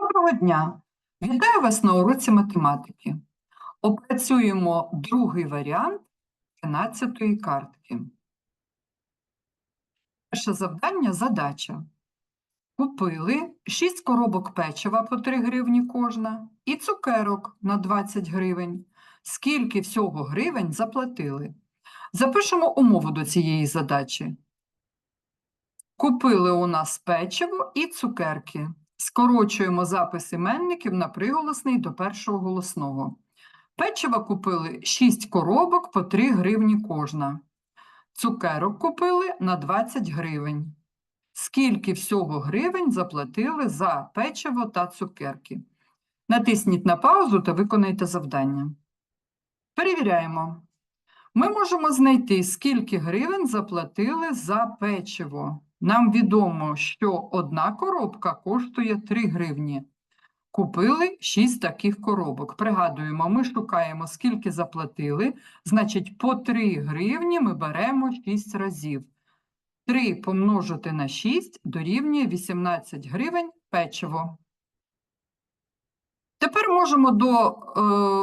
Доброго дня! Вітаю вас на уроці математики. Опрацюємо другий варіант 13-ї картки. Перше завдання – задача. Купили 6 коробок печива по 3 гривні кожна і цукерок на 20 гривень. Скільки всього гривень заплатили? Запишемо умову до цієї задачі. Купили у нас печиво і цукерки. Скорочуємо запис іменників на приголосний до першого голосного. Печива купили 6 коробок по 3 гривні кожна. Цукерок купили на 20 гривень. Скільки всього гривень заплатили за печиво та цукерки? Натисніть на паузу та виконайте завдання. Перевіряємо. Ми можемо знайти, скільки гривень заплатили за печиво. Нам відомо, що одна коробка коштує 3 гривні. Купили 6 таких коробок. Пригадуємо, ми шукаємо, скільки заплатили. Значить, по 3 гривні ми беремо 6 разів. 3 помножити на 6 дорівнює 18 гривень печиво. Тепер можемо до е,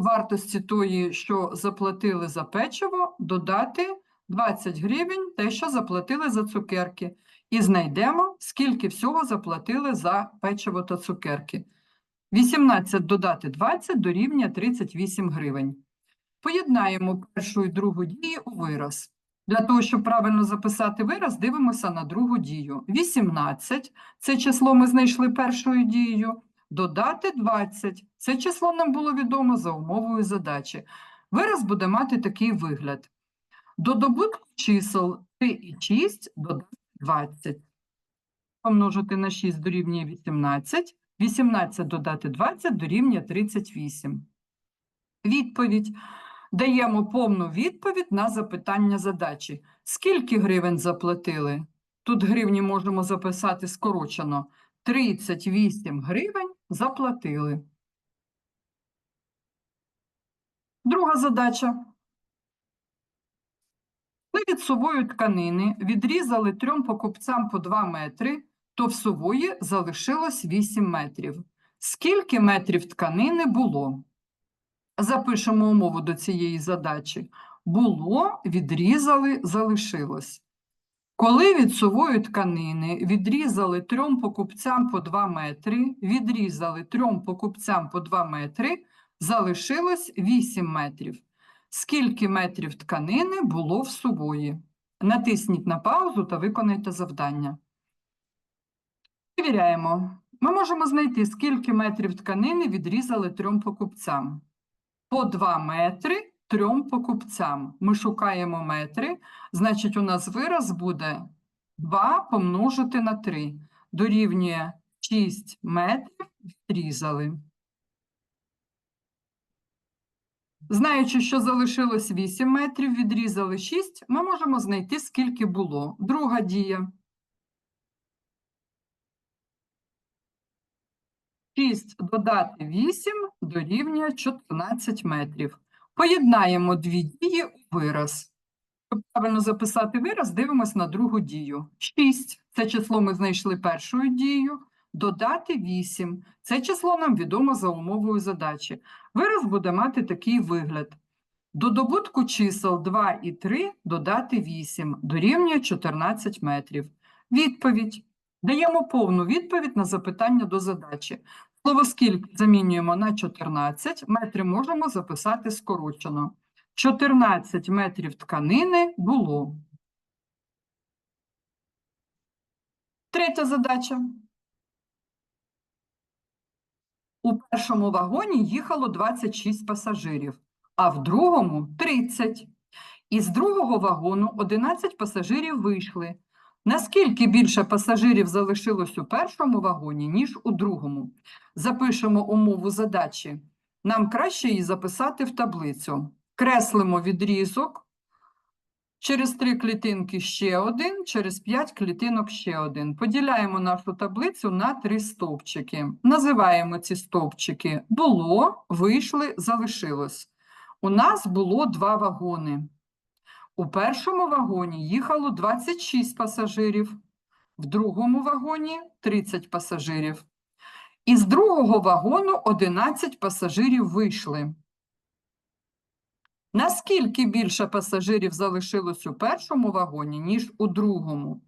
вартості тої, що заплатили за печиво, додати 20 гривень, те, що заплатили за цукерки. І знайдемо, скільки всього заплатили за печиво та цукерки. 18 додати 20 дорівнює 38 гривень. Поєднаємо першу і другу дії у вираз. Для того, щоб правильно записати вираз, дивимося на другу дію. 18 – це число ми знайшли першою дією. Додати 20 – це число нам було відомо за умовою задачі. Вираз буде мати такий вигляд. До добутку чисел 3 і 6 додати 20. Помножити на 6 дорівнює 18. 18 додати 20 дорівнює 38. Відповідь. Даємо повну відповідь на запитання задачі. Скільки гривень заплатили? Тут гривні можемо записати скорочено. 38 гривень заплатили. Друга задача. Від сувої тканини відрізали трьом покупцям по 2 метри, то в сувої залишилось 8 метрів. Скільки метрів тканини було? Запишемо умову до цієї задачі. Було, відрізали, залишилось. Коли від сувої тканини відрізали трьом покупцям по 2 метри, відрізали трьом покупцям по 2 метри, залишилось 8 метрів. Скільки метрів тканини було в сувої? Натисніть на паузу та виконайте завдання. Перевіряємо. Ми можемо знайти, скільки метрів тканини відрізали трьом покупцям. По 2 метри трьом покупцям. Ми шукаємо метри, значить, у нас вираз буде 2 помножити на 3. Дорівнює 6 метрів відрізали. Знаючи, що залишилось 8 метрів, відрізали 6, ми можемо знайти, скільки було. Друга дія. 6 додати 8 дорівнює 14 метрів. Поєднаємо дві дії у вираз. Щоб правильно записати вираз, дивимось на другу дію. 6 – це число ми знайшли першою дією. Додати 8 – це число нам відомо за умовою задачі. Вираз буде мати такий вигляд. До добутку чисел 2 і 3 додати 8 дорівнює 14 метрів. Відповідь. Даємо повну відповідь на запитання до задачі. Слово «скільки» замінюємо на 14, метри можемо записати скорочено. 14 метрів тканини було. Третя задача. У першому вагоні їхало 26 пасажирів, а в другому – 30. Із другого вагону 11 пасажирів вийшли. Наскільки більше пасажирів залишилось у першому вагоні, ніж у другому? Запишемо умову задачі. Нам краще її записати в таблицю. Креслимо відрізок. Через три клітинки ще один, через п'ять клітинок ще один. Поділяємо нашу таблицю на три стовпчики. Називаємо ці стовпчики було, вийшли, залишилось. У нас було два вагони. У першому вагоні їхало 26 пасажирів, в другому вагоні 30 пасажирів. Із другого вагону 11 пасажирів вийшли. Наскільки більше пасажирів залишилось у першому вагоні, ніж у другому?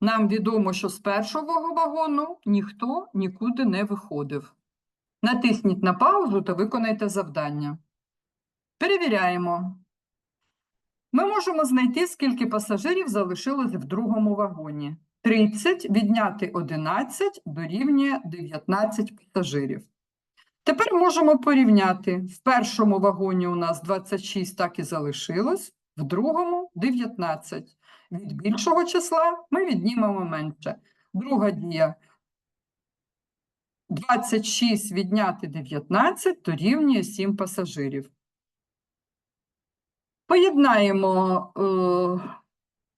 Нам відомо, що з першого вагону ніхто нікуди не виходив. Натисніть на паузу та виконайте завдання. Перевіряємо. Ми можемо знайти, скільки пасажирів залишилось в другому вагоні. 30 відняти 11 дорівнює 19 пасажирів. Тепер можемо порівняти. В першому вагоні у нас 26 так і залишилось, в другому 19. Від більшого числа ми віднімемо менше. Друга дія. 26 відняти 19 дорівнює 7 пасажирів. Поєднаємо е,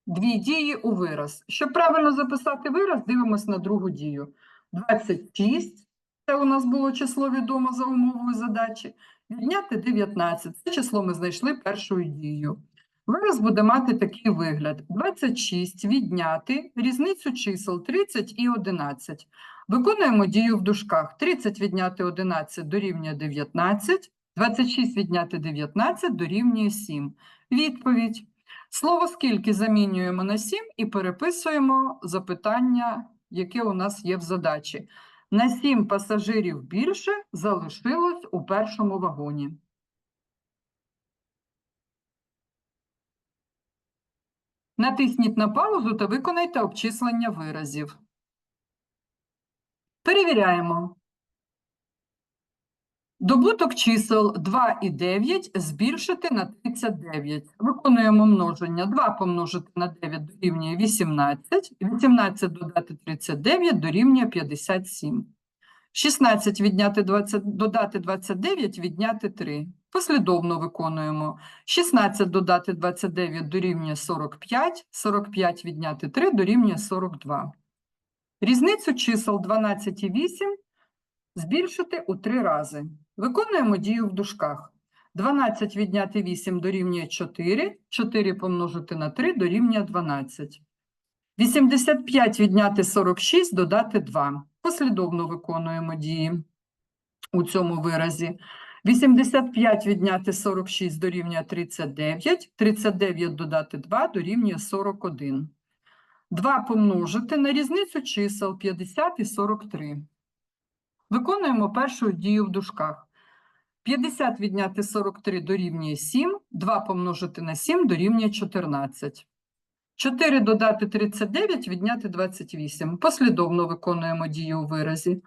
дві дії у вираз. Щоб правильно записати вираз, дивимось на другу дію. 26 це у нас було число відомо за умовою задачі. Відняти 19. Це число ми знайшли першою дією. Вираз буде мати такий вигляд: 26 відняти різницю чисел 30 і 11. Виконуємо дію в дужках. 30 відняти 11 дорівнює 19, 26 відняти 19 дорівнює 7. Відповідь. Слово скільки замінюємо на 7 і переписуємо запитання, яке у нас є в задачі. На 7 пасажирів більше залишилось у першому вагоні. Натисніть на паузу та виконайте обчислення виразів. Перевіряємо. Добуток чисел 2 і 9 збільшити на 39. Виконуємо множення. 2 помножити на 9 дорівнює 18. 18 додати 39 дорівнює 57. 16 відняти 20, додати 29 відняти 3. Послідовно виконуємо. 16 додати 29 дорівнює 45. 45 відняти 3 дорівнює 42. Різницю чисел 12 і 8 збільшити у 3 рази. Виконуємо дію в дужках. 12 відняти 8 дорівнює 4, 4 помножити на 3 дорівнює 12. 85 відняти 46 додати 2. Послідовно виконуємо дії у цьому виразі. 85 відняти 46 дорівнює 39, 39 додати 2 дорівнює 41. 2 помножити на різницю чисел 50 і 43. Виконуємо першу дію в дужках. 50 відняти 43 дорівнює 7, 2 помножити на 7 дорівнює 14. 4 додати 39 відняти 28. Послідовно виконуємо дію у виразі.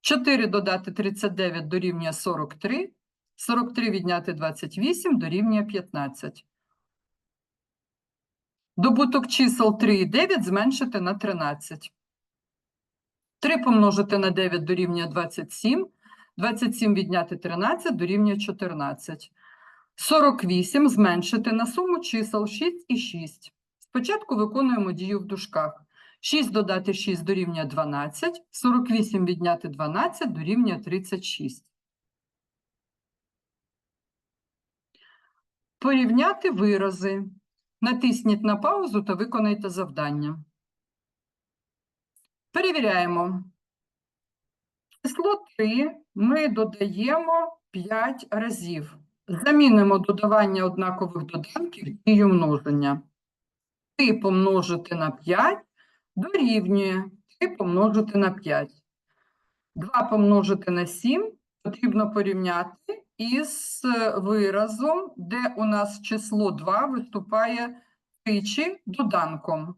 4 додати 39 дорівнює 43, 43 відняти 28 дорівнює 15. Добуток чисел 3 і 9 зменшити на 13. 3 помножити на 9 дорівнює 27, 27 відняти 13 дорівнює 14. 48 зменшити на суму чисел 6 і 6. Спочатку виконуємо дію в дужках. 6 додати 6 дорівнює 12, 48 відняти 12 дорівнює 36. Порівняти вирази. Натисніть на паузу та виконайте завдання. Перевіряємо. Число 3 ми додаємо 5 разів. Замінимо додавання однакових доданків дією множення. 3 помножити на 5 дорівнює 3 помножити на 5. 2 помножити на 7 потрібно порівняти із виразом, де у нас число 2 виступає тричі доданком.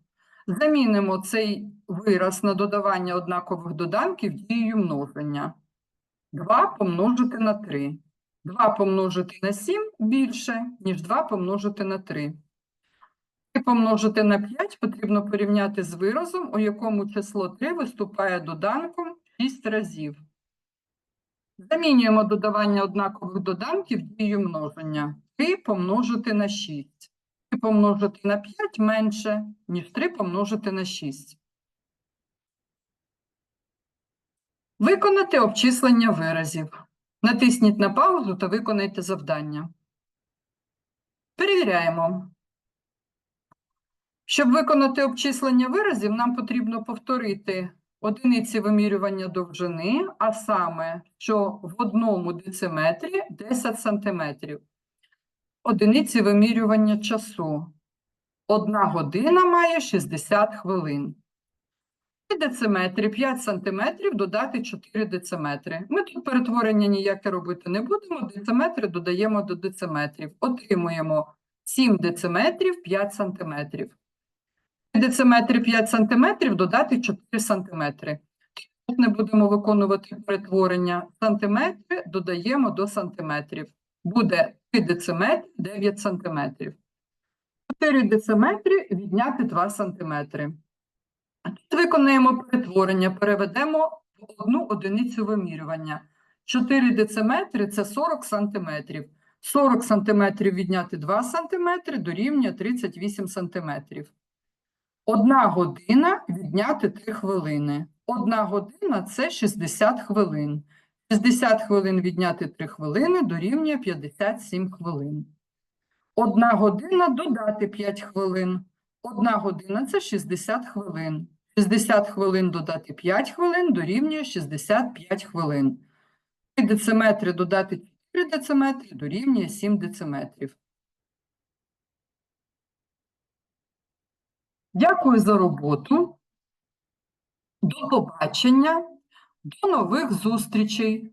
Замінимо цей вираз на додавання однакових доданків дією множення. 2 помножити на 3. 2 помножити на 7 більше, ніж 2 помножити на 3. 3 помножити на 5 потрібно порівняти з виразом, у якому число 3 виступає доданком 6 разів. Замінюємо додавання однакових доданків дією множення. 3 помножити на 6. 3 помножити на 5 менше, ніж 3 помножити на 6. Виконати обчислення виразів. Натисніть на паузу та виконайте завдання. Перевіряємо. Щоб виконати обчислення виразів, нам потрібно повторити одиниці вимірювання довжини, а саме, що в одному дециметрі 10 сантиметрів. Одиниці вимірювання часу. Одна година має 60 хвилин. Дециметри 5 сантиметрів додати 4 дециметри. Ми тут перетворення ніяке робити не будемо. Дециметри додаємо до дециметрів. Отримуємо 7 дециметрів 5 сантиметрів. Дециметри 5 сантиметрів додати 4 сантиметри. Тут не будемо виконувати перетворення. Сантиметри додаємо до сантиметрів. Буде 3 дециметри 9 сантиметрів. 4 дециметри відняти 2 сантиметри. Тут виконаємо перетворення, переведемо в одну одиницю вимірювання. 4 дециметри – це 40 сантиметрів. 40 сантиметрів відняти 2 сантиметри дорівнює 38 сантиметрів. Одна година відняти 3 хвилини. Одна година – це 60 хвилин. 60 хвилин відняти 3 хвилини дорівнює 57 хвилин. Одна година додати 5 хвилин. Одна година – це 60 хвилин. 60 хвилин додати 5 хвилин дорівнює 65 хвилин. 3 дециметри додати 4 дециметри дорівнює 7 дециметрів. Дякую за роботу. До побачення. До нових зустрічей.